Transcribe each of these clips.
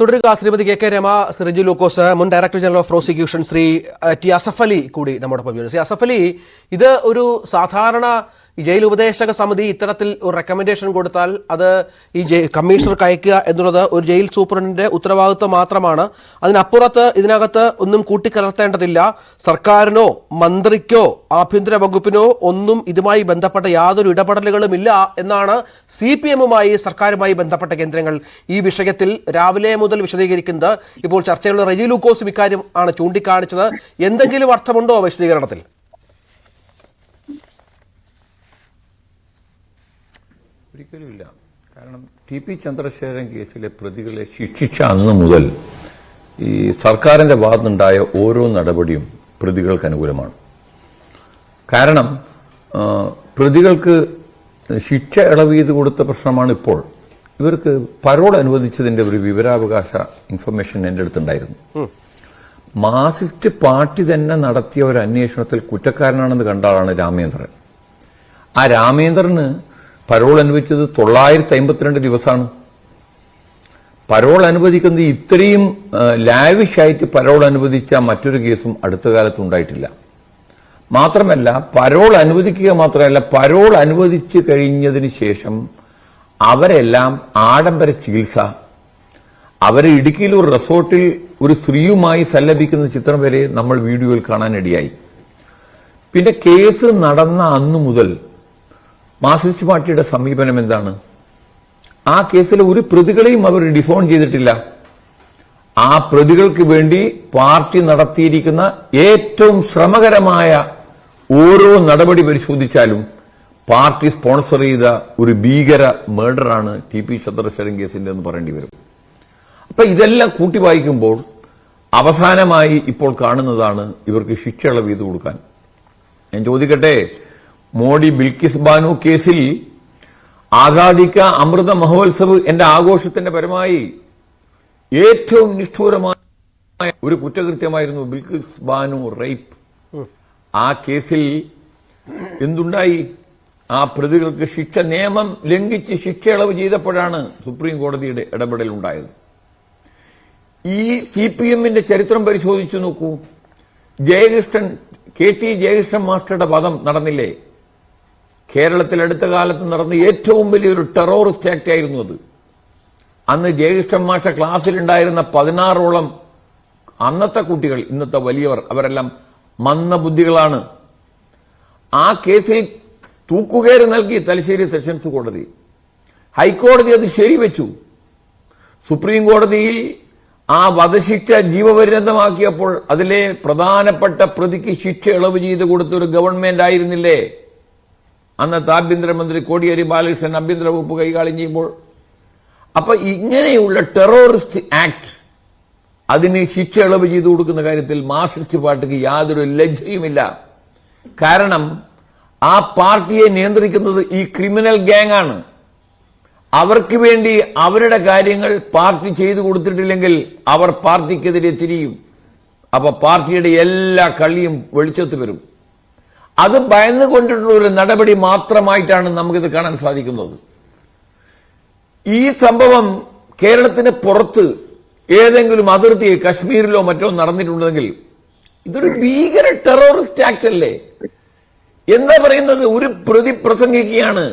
തുടരുക Shrimati K K Rama Shri Riju Lukose മുൻ director general of prosecution Shri T Asafali കൂടി നമ്മുടെ. ശ്രീ അസഫ് അലി ഇത് ഒരു സാധാരണ ഈ ജയിൽ ഉപദേശക സമിതി ഇത്തരത്തിൽ ഒരു റെക്കമെൻഡേഷൻ കൊടുത്താൽ അത് ഈ കമ്മീഷണർക്ക് അയക്കുക എന്നുള്ളത് ഒരു ജയിൽ സൂപ്രണ്ടിന്റെ ഉത്തരവാദിത്വം മാത്രമാണ്. അതിനപ്പുറത്ത് ഇതിനകത്ത് ഒന്നും കൂട്ടിക്കലർത്തേണ്ടതില്ല. സർക്കാരിനോ മന്ത്രിക്കോ ആഭ്യന്തര വകുപ്പിനോ ഒന്നും ഇതുമായി ബന്ധപ്പെട്ട യാതൊരു ഇടപെടലുകളും ഇല്ല എന്നാണ് സി പി എമ്മുമായി സർക്കാരുമായി ബന്ധപ്പെട്ട കേന്ദ്രങ്ങൾ. ഈ വിഷയത്തിൽ രാവിലെ മുതൽ വിശദീകരിക്കുന്നത് ഇപ്പോൾ ചർച്ചയുള്ള റെജി ലൂക്കോസും ഇക്കാര്യം ആണ് ചൂണ്ടിക്കാണിച്ചത്. എന്തെങ്കിലും അർത്ഥമുണ്ടോ വിശദീകരണത്തിൽ? ഒരിക്കലുമില്ല. കാരണം ടി പി ചന്ദ്രശേഖരൻ കേസിലെ പ്രതികളെ ശിക്ഷിച്ച അന്ന് മുതൽ ഈ സർക്കാരിന്റെ ഭാഗത്തുനിന്നുണ്ടായ ഓരോ നടപടിയും പ്രതികൾക്ക് അനുകൂലമാണ്. കാരണം പ്രതികൾക്ക് ശിക്ഷ ഇളവ് ചെയ്ത് കൊടുത്ത പ്രശ്നമാണ് ഇപ്പോൾ. ഇവർക്ക് പരോൾ അനുവദിച്ചതിന്റെ ഒരു വിവരാവകാശ ഇൻഫർമേഷൻ എന്റെ അടുത്തുണ്ടായിരുന്നു. മാർസിസ്റ്റ് പാർട്ടി തന്നെ നടത്തിയ ഒരു അന്വേഷണത്തിൽ കുറ്റക്കാരനാണെന്ന് കണ്ട ആളാണ് രാമേന്ദ്രൻ. ആ രാമേന്ദ്രന് പരോൾ അനുവദിച്ചത് തൊള്ളായിരത്തി അമ്പത്തിരണ്ട് ദിവസമാണ് പരോൾ അനുവദിക്കുന്നത് ഇത്രയും ലാവിഷായിട്ട് പരോൾ അനുവദിച്ച മറ്റൊരു കേസും അടുത്ത കാലത്ത് ഉണ്ടായിട്ടില്ല. മാത്രമല്ല പരോൾ അനുവദിക്കുക മാത്രമല്ല പരോൾ അനുവദിച്ചു കഴിഞ്ഞതിന് ശേഷം അവരെല്ലാം ആഡംബര ചികിത്സ. അവരെ ഇടുക്കിയിൽ ഒരു റിസോർട്ടിൽ ഒരു സ്ത്രീയുമായി സല്ലപിക്കുന്ന ചിത്രം വരെ നമ്മൾ വീഡിയോയിൽ കാണാനിടയായി പിന്നെ കേസ് നടന്ന അന്നു മുതൽ മാർക്സിസ്റ്റ് പാർട്ടിയുടെ സമീപനം എന്താണ്? ആ കേസിൽ ഒരു പ്രതികളെയും അവർ ഡിസോൺ ചെയ്തിട്ടില്ല. ആ പ്രതികൾക്ക് വേണ്ടി പാർട്ടി നടത്തിയിരിക്കുന്ന ഏറ്റവും ശ്രമകരമായ ഓരോ നടപടി പരിശോധിച്ചാലും പാർട്ടി സ്പോൺസർ ചെയ്ത ഒരു ഭീകര മേർഡറാണ് ടി പി ചന്ദ്രശേഖരൻ കേസിന്റെ എന്ന് പറയേണ്ടി വരും. അപ്പൊ ഇതെല്ലാം കൂട്ടി വായിക്കുമ്പോൾ അവസാനമായി ഇപ്പോൾ കാണുന്നതാണ് ഇവർക്ക് ശിക്ഷ ഇളവ് കൊടുക്കാൻ. ഞാൻ ചോദിക്കട്ടെ മോഡി ബിൽക്കിസ് ബാനു കേസിൽ ആസാദിക്ക അമൃത മഹോത്സവ് എന്റെ ആഘോഷത്തിന്റെ പരമായി ഏറ്റവും നിഷ്ഠൂരമായ ഒരു കുറ്റകൃത്യമായിരുന്നു ബിൽക്കിസ് ബാനു റേപ്പ്. ആ കേസിൽ എന്തുണ്ടായി? ആ പ്രതികൾക്ക് ശിക്ഷ നിയമം ലംഘിച്ച് ശിക്ഷ ഇളവ് ചെയ്തപ്പോഴാണ് സുപ്രീം കോടതിയുടെ ഇടപെടൽ ഉണ്ടായത്. ഈ സി പി എമ്മിന്റെ ചരിത്രം പരിശോധിച്ചു നോക്കൂ. ജയകൃഷ്ണൻ കെ ടി ജയകൃഷ്ണൻ മാസ്റ്ററുടെ പദം നടന്നില്ലേ? കേരളത്തിൽ അടുത്ത കാലത്ത് നടന്ന ഏറ്റവും വലിയൊരു ടെററിസ്റ്റ് ആക്ട് ആയിരുന്നു അത്. അന്ന് ജയകൃഷ്ണൻ മാഷ ക്ലാസ്സിലുണ്ടായിരുന്ന പതിനാറോളം അന്നത്തെ കുട്ടികൾ ഇന്നത്തെ വലിയവർ അവരെല്ലാം മന്ദബുദ്ധികളാണ് ആ കേസിൽ തൂക്കുകയറ് നൽകി തലശ്ശേരി സെഷൻസ് കോടതി. ഹൈക്കോടതി അത് ശരിവെച്ചു. സുപ്രീം കോടതിയിൽ ആ വധശിക്ഷ ജീവപര്യന്തമാക്കിയപ്പോൾ അതിലെ പ്രധാനപ്പെട്ട പ്രതിക്ക് ശിക്ഷ ഇളവ് ചെയ്ത് കൊടുത്തൊരു ഗവൺമെന്റ് ആയിരുന്നില്ലേ? അന്നത്തെ ആഭ്യന്തരമന്ത്രി കോടിയേരി ബാലകൃഷ്ണൻ ആഭ്യന്തര വകുപ്പ് കൈകാര്യം ചെയ്യുമ്പോൾ അപ്പൊ ഇങ്ങനെയുള്ള ടെററിസ്റ്റ് ആക്ട് അതിന് ശിക്ഷ ഇളവ് ചെയ്തു കൊടുക്കുന്ന കാര്യത്തിൽ മാർക്സിസ്റ്റ് പാർട്ടിക്ക് യാതൊരു ലജ്ജയുമില്ല. കാരണം ആ പാർട്ടിയെ നിയന്ത്രിക്കുന്നത് ഈ ക്രിമിനൽ ഗ്യാങ് ആണ് അവർക്ക് വേണ്ടി അവരുടെ കാര്യങ്ങൾ പാർട്ടി ചെയ്തു കൊടുത്തിട്ടില്ലെങ്കിൽ അവർ പാർട്ടിക്കെതിരെ തിരിയും. അപ്പൊ പാർട്ടിയുടെ എല്ലാ കളിയും വെളിച്ചത്ത് വരും അത് ഭയന്നുകൊണ്ടിട്ടുള്ള ഒരു നടപടി മാത്രമായിട്ടാണ് നമുക്കിത് കാണാൻ സാധിക്കുന്നത്. ഈ സംഭവം കേരളത്തിന് പുറത്ത് ഏതെങ്കിലും അതിർത്തി കശ്മീരിലോ മറ്റോ നടന്നിട്ടുണ്ടെങ്കിൽ ഇതൊരു ഭീകര ടെററിസ്റ്റ് ആക്ട് അല്ലേ? എന്താ പറയുന്നത്? ഒരു പ്രതി പ്രസംഗിക്കുകയാണ്.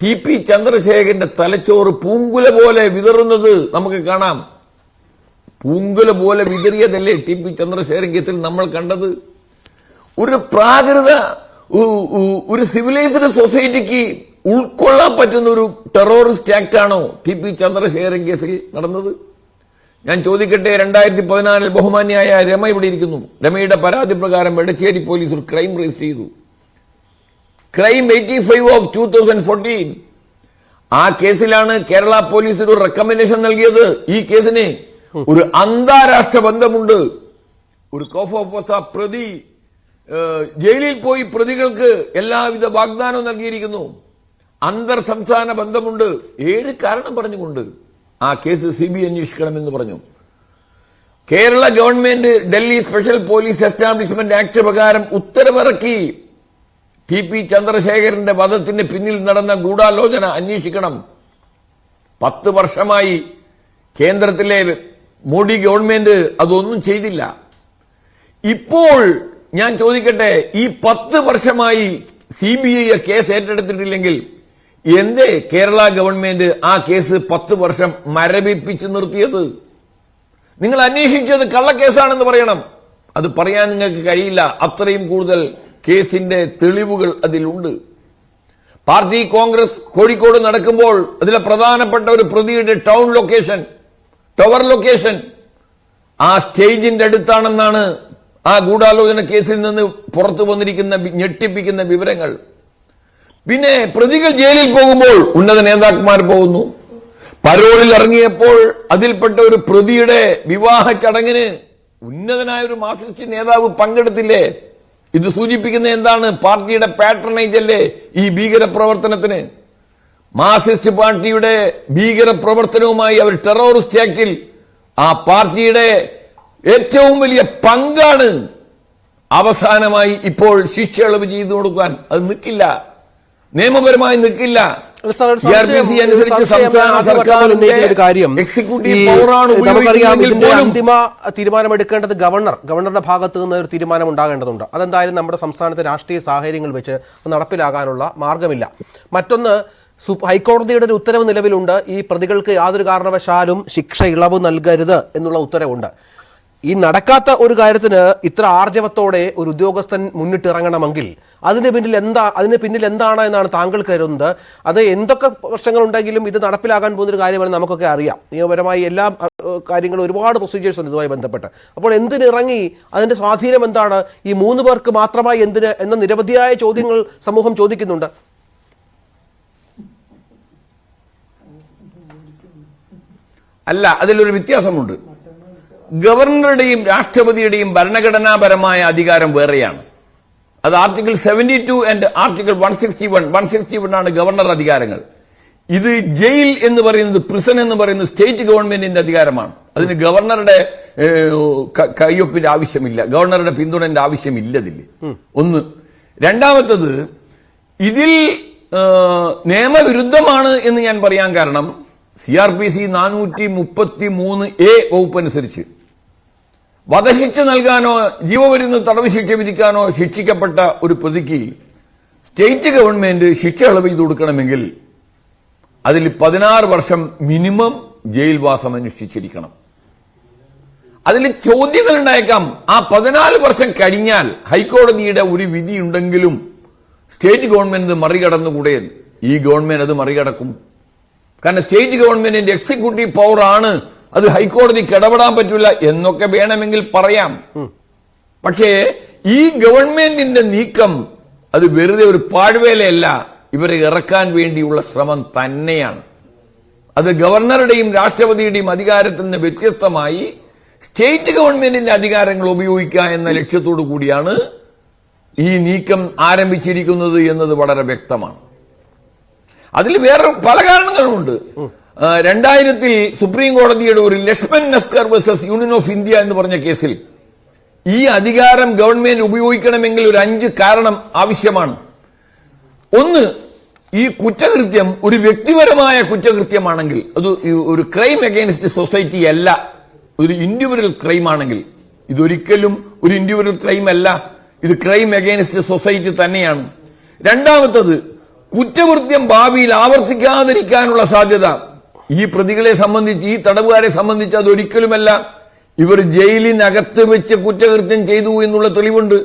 ടി പി ചന്ദ്രശേഖരന്റെ തലച്ചോറ് പൂങ്കുല പോലെ വിതറുന്നത് നമുക്ക് കാണാം. പൂങ്കുല പോലെ വിതറിയതല്ലേ ടി പി ചന്ദ്രശേഖരൻ കേസിൽ നമ്മൾ കണ്ടത്? ഒരു പ്രാകൃത ഒരു സിവിലൈസ്ഡ് സൊസൈറ്റിക്ക് ഉൾക്കൊള്ളാൻ പറ്റുന്ന ഒരു ടെററിസ്റ്റ് ആക്ട് ആണോ ടി പി ചന്ദ്രശേഖരൻ കേസിൽ നടന്നത്? ഞാൻ ചോദിക്കട്ടെ രണ്ടായിരത്തി പതിനാലിൽ ബഹുമാന്യായ രമ ഇവിടെ ഇരിക്കുന്നു. രമയുടെ പരാതി പ്രകാരം എടച്ചേരി പോലീസ് ഒരു ക്രൈം രജിസ്റ്റർ ചെയ്തു. Crime eighty five of two thousand fourteen ആ കേസിലാണ് കേരള പോലീസ് ഒരു റെക്കമെൻഡേഷൻ നൽകിയത്. ഈ കേസിന് ഒരു അന്താരാഷ്ട്ര ബന്ധമുണ്ട്. ഒരു കോഫോപ്പോസ പ്രതി ഏഹ്, ജയിലിൽ പോയി പ്രതികൾക്ക് എല്ലാവിധ വാഗ്ദാനവും നൽകിയിരിക്കുന്നു. അന്തർ സംസ്ഥാന ബന്ധമുണ്ട്. ഏഴ് കാരണം പറഞ്ഞുകൊണ്ട് ആ കേസ് സി ബി അന്വേഷിക്കണമെന്ന് പറഞ്ഞു. Kerala government Delhi special police establishment act പ്രകാരം ഉത്തരവിറക്കി ടി പി ചന്ദ്രശേഖരന്റെ വധത്തിന് പിന്നിൽ നടന്ന ഗൂഢാലോചന അന്വേഷിക്കണം. പത്ത് വർഷമായി കേന്ദ്രത്തിലെ മോഡി ഗവൺമെന്റ് അതൊന്നും ചെയ്തില്ല. ഇപ്പോൾ ഞാൻ ചോദിക്കട്ടെ ഈ പത്ത് വർഷമായി സി ബി ഐ കേസ് ഏറ്റെടുത്തിട്ടില്ലെങ്കിൽ എന്തേ കേരള ഗവൺമെന്റ് ആ കേസ് പത്ത് വർഷം മരവിപ്പിച്ച് നിർത്തിയത്? നിങ്ങൾ അന്വേഷിച്ചത് കള്ളക്കേസാണെന്ന് പറയണം. അത് പറയാൻ നിങ്ങൾക്ക് കഴിയില്ല. അത്രയും കൂടുതൽ കേസിന്റെ തെളിവുകൾ അതിലുണ്ട്. പാർട്ടി കോൺഗ്രസ് കോഴിക്കോട് നടക്കുമ്പോൾ അതിലെ പ്രധാനപ്പെട്ട ഒരു പ്രതിയുടെ ടൗൺ ലൊക്കേഷൻ ടവർ ലൊക്കേഷൻ ആ സ്റ്റേജിന്റെ അടുത്താണെന്നാണ് ആ ഗൂഢാലോചന കേസിൽ നിന്ന് പുറത്തു വന്നിരിക്കുന്ന ഞെട്ടിപ്പിക്കുന്ന വിവരങ്ങൾ. പിന്നെ പ്രതികൾ ജയിലിൽ പോകുമ്പോൾ ഉന്നത നേതാക്കന്മാർ പോകുന്നു. പരോളിൽ ഇറങ്ങിയപ്പോൾ അതിൽപ്പെട്ട ഒരു പ്രതിയുടെ വിവാഹ ചടങ്ങിന് ഉന്നതനായ ഒരു മാർക്സിസ്റ്റ് നേതാവ് പങ്കെടുത്തില്ലേ? ഇത് സൂചിപ്പിക്കുന്ന എന്താണ് പാർട്ടിയുടെ പാട്രണേജ് അല്ലേ ഈ ഭീകര പ്രവർത്തനത്തിന് മാർക്സിസ്റ്റ് പാർട്ടിയുടെ ഭീകര പ്രവർത്തനവുമായി അവർ ടെററിസ്റ്റ് ആക്ടിൽ ആ പാർട്ടിയുടെ ഏറ്റവും വലിയ പങ്കാണ് അവസാനമായി ഇപ്പോൾ ശിക്ഷ ഇളവ് ചെയ്തു കൊടുക്കാൻ അത് നിൽക്കില്ല. നിയമപരമായി നിൽക്കില്ല. അന്തിമ തീരുമാനമെടുക്കേണ്ടത് ഗവർണർ. ഗവർണറുടെ ഭാഗത്ത് നിന്ന് ഒരു തീരുമാനം ഉണ്ടാകേണ്ടതുണ്ട്. അതെന്തായാലും നമ്മുടെ സംസ്ഥാനത്തെ രാഷ്ട്രീയ സാഹചര്യങ്ങൾ വെച്ച് നടപ്പിലാകാനുള്ള മാർഗമില്ല. മറ്റൊന്ന് ഹൈക്കോടതിയുടെ ഒരു ഉത്തരവ് നിലവിലുണ്ട്. ഈ പ്രതികൾക്ക് യാതൊരു കാരണവശാലും ശിക്ഷ ഇളവ് നൽകരുത് എന്നുള്ള ഉത്തരവുണ്ട്. ഈ നടക്കാത്ത ഒരു കാര്യത്തിന് ഇത്ര ആർജവത്തോടെ ഒരു ഉദ്യോഗസ്ഥൻ മുന്നിട്ടിറങ്ങണമെങ്കിൽ അതിന് പിന്നിൽ എന്താ അതിന് പിന്നിൽ എന്താണ് എന്നാണ് താങ്കൾ കരുതുന്നത്? അത് എന്തൊക്കെ പ്രശ്നങ്ങളുണ്ടെങ്കിലും ഇത് നടപ്പിലാകാൻ പോകുന്നൊരു കാര്യമാണ് നമുക്കൊക്കെ അറിയാം. നിയമപരമായി എല്ലാ കാര്യങ്ങളും ഒരുപാട് പ്രൊസീജിയേഴ്സ് ഉണ്ട് ഇതുമായി ബന്ധപ്പെട്ട്. അപ്പോൾ എന്തിനിറങ്ങി അതിന്റെ സ്വാധീനം എന്താണ്? ഈ മൂന്ന് പേർക്ക് മാത്രമായി എന്തിന് എന്ന നിരവധിയായ ചോദ്യങ്ങൾ സമൂഹം ചോദിക്കുന്നുണ്ട്. അല്ല അതിലൊരു വ്യത്യാസമുണ്ട്. ഗവർണറുടെയും രാഷ്ട്രപതിയുടെയും ഭരണഘടനാപരമായ അധികാരം വേറെയാണ്. അത് article seventy two and article one sixty one one sixty one ആണ് ഗവർണർ അധികാരങ്ങൾ. ഇത് ജയിൽ എന്ന് പറയുന്നത് പ്രിസൺ എന്ന് പറയുന്നത് സ്റ്റേറ്റ് ഗവൺമെന്റിന്റെ അധികാരമാണ്. അതിന് ഗവർണറുടെ കയ്യൊപ്പിന്റെ ആവശ്യമില്ല. ഗവർണറുടെ പിന്തുണന്റെ ആവശ്യമില്ല ഒന്ന്. രണ്ടാമത്തത് ഇതിൽ നിയമവിരുദ്ധമാണ് എന്ന് ഞാൻ പറയാൻ കാരണം സി ആർ പി സി നാനൂറ്റി മുപ്പത്തി മൂന്ന് എ വകുപ്പ് അനുസരിച്ച്. വധശിക്ഷ നൽകാനോ ജീവപര്യന്ന് തടവ് ശിക്ഷ വിധിക്കാനോ ശിക്ഷിക്കപ്പെട്ട ഒരു പ്രതിക്ക് സ്റ്റേറ്റ് ഗവൺമെന്റ് ശിക്ഷ ഇളവ് ചെയ്ത് കൊടുക്കണമെങ്കിൽ അതിൽ പതിനാറ് വർഷം മിനിമം ജയിൽവാസം അനുഷ്ഠിച്ചിരിക്കണം. അതിൽ ചോദ്യങ്ങൾ ഉണ്ടായേക്കാം. ആ പതിനാല് വർഷം കഴിഞ്ഞാൽ ഹൈക്കോടതിയുടെ ഒരു വിധിയുണ്ടെങ്കിലും സ്റ്റേറ്റ് ഗവൺമെന്റ് മറികടന്നുകൂടെ? ഈ ഗവൺമെന്റ് അത് മറികടക്കും. കാരണം സ്റ്റേറ്റ് ഗവൺമെന്റിന്റെ എക്സിക്യൂട്ടീവ് പവർ ആണ് അത് ഹൈക്കോടതി ഇടപെടാൻ പറ്റില്ല എന്നൊക്കെ വേണമെങ്കിൽ പറയാം. പക്ഷേ ഈ ഗവൺമെന്റിന്റെ നീക്കം അത് വെറുതെ ഒരു പാഴ്വേലയല്ല. ഇവരെ ഇറക്കാൻ വേണ്ടിയുള്ള ശ്രമം തന്നെയാണ്. അത് ഗവർണറുടെയും രാഷ്ട്രപതിയുടെയും അധികാരത്തിൽ നിന്ന് വ്യത്യസ്തമായി സ്റ്റേറ്റ് ഗവൺമെന്റിന്റെ അധികാരങ്ങൾ ഉപയോഗിക്കുക എന്ന ലക്ഷ്യത്തോടു കൂടിയാണ് ഈ നീക്കം ആരംഭിച്ചിരിക്കുന്നത് എന്നത് വളരെ വ്യക്തമാണ്. അതിൽ വേറെ പല കാരണങ്ങളുമുണ്ട് രണ്ടായിരത്തിൽ സുപ്രീം കോടതിയുടെ ഒരു Laxman Naskar versus union of India എന്ന് പറഞ്ഞ കേസിൽ ഈ അധികാരം ഗവൺമെന്റ് ഉപയോഗിക്കണമെങ്കിൽ ഒരു അഞ്ച് കാരണം ആവശ്യമാണ്. ഒന്ന് ഈ കുറ്റകൃത്യം ഒരു വ്യക്തിപരമായ കുറ്റകൃത്യമാണെങ്കിൽ അത് ഒരു ക്രൈം അഗൈൻസ്റ്റ് സൊസൈറ്റി അല്ല ഒരു ഇൻഡിവിജ്വൽ ക്രൈം ആണെങ്കിൽ. ഇതൊരിക്കലും ഒരു ഇൻഡിവിജ്വൽ ക്രൈം അല്ല ഇത് ക്രൈം അഗൈൻസ്റ്റ് സൊസൈറ്റി തന്നെയാണ്. രണ്ടാമത്തത് കുറ്റകൃത്യം ഭാവിയിൽ ആവർത്തിക്കാതിരിക്കാനുള്ള സാധ്യത. ഈ പ്രതികളെ സംബന്ധിച്ച് ഈ തടവുകാരെ സംബന്ധിച്ച് അതൊരിക്കലുമല്ല. ഇവർ ജയിലിനകത്ത് വെച്ച് കുറ്റകൃത്യം ചെയ്തു എന്നുള്ള തെളിവുണ്ട്.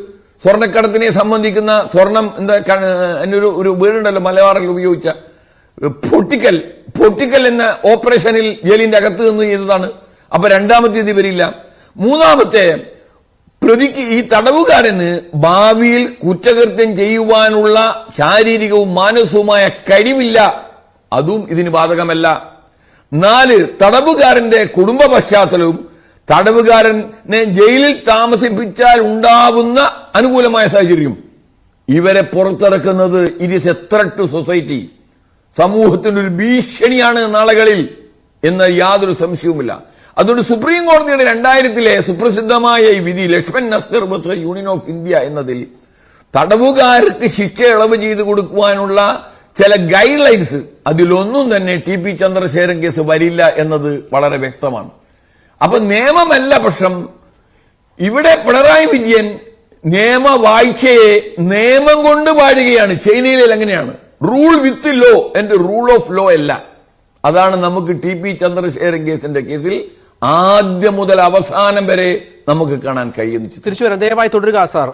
സ്വർണക്കടത്തിനെ സംബന്ധിക്കുന്ന സ്വർണം എന്താ എന്നൊരു ഒരു വീടുണ്ടല്ലോ മലബാറിൽ ഉപയോഗിച്ച. പൊട്ടിക്കൽ പൊട്ടിക്കൽ എന്ന ഓപ്പറേഷനിൽ ജയിലിന്റെ അകത്ത് നിന്ന് ചെയ്തതാണ്. അപ്പൊ രണ്ടാമത്തേത് ഇവരില്ല മൂന്നാമത്തെ പ്രതിക്ക് ഈ തടവുകാരന് ഭാവിയിൽ കുറ്റകൃത്യം ചെയ്യുവാനുള്ള ശാരീരികവും മാനസികവുമായ കഴിവില്ല. അതും ഇതിന് ബാധകമല്ല. നാല് തടവുകാരന്റെ കുടുംബ പശ്ചാത്തലവും തടവുകാരനെ ജയിലിൽ താമസിപ്പിച്ചാൽ ഉണ്ടാവുന്ന അനുകൂലമായ സാഹചര്യം. ഇവരെ പുറത്തിറക്കുന്നത് ഇറ്റ് ത്രട്ട് ടു സൊസൈറ്റി സമൂഹത്തിന്റെ ഒരു ഭീഷണിയാണ് നാളുകളിൽ എന്ന യാതൊരു സംശയവുമില്ല. അതുകൊണ്ട് സുപ്രീം കോടതിയുടെ രണ്ടായിരത്തിലെ സുപ്രസിദ്ധമായ ഈ വിധി Lakshman Naskar versus union of India എന്നതിൽ തടവുകാർക്ക് ശിക്ഷ ഇളവ് ചെയ്തു കൊടുക്കുവാനുള്ള ചില ഗൈഡ് ലൈൻസ് അതിലൊന്നും തന്നെ ടി പി ചന്ദ്രശേഖരൻ കേസ് വരില്ല എന്നത് വളരെ വ്യക്തമാണ്. അപ്പൊ നിയമമല്ല പക്ഷം ഇവിടെ പിണറായി വിജയൻ നിയമവാഴ്ചയെ നിയമം കൊണ്ട് പാടുകയാണ് ചൈനയിൽ എങ്ങനെയാണ്? Rule with law and rule of law അല്ല. അതാണ് നമുക്ക് ടി പി ചന്ദ്രശേഖരൻ കേസിന്റെ കേസിൽ ആദ്യം മുതൽ അവസാനം വരെ നമുക്ക് കാണാൻ കഴിയുന്നു തിരിച്ചു ദയവായി തുടരുക സാർ.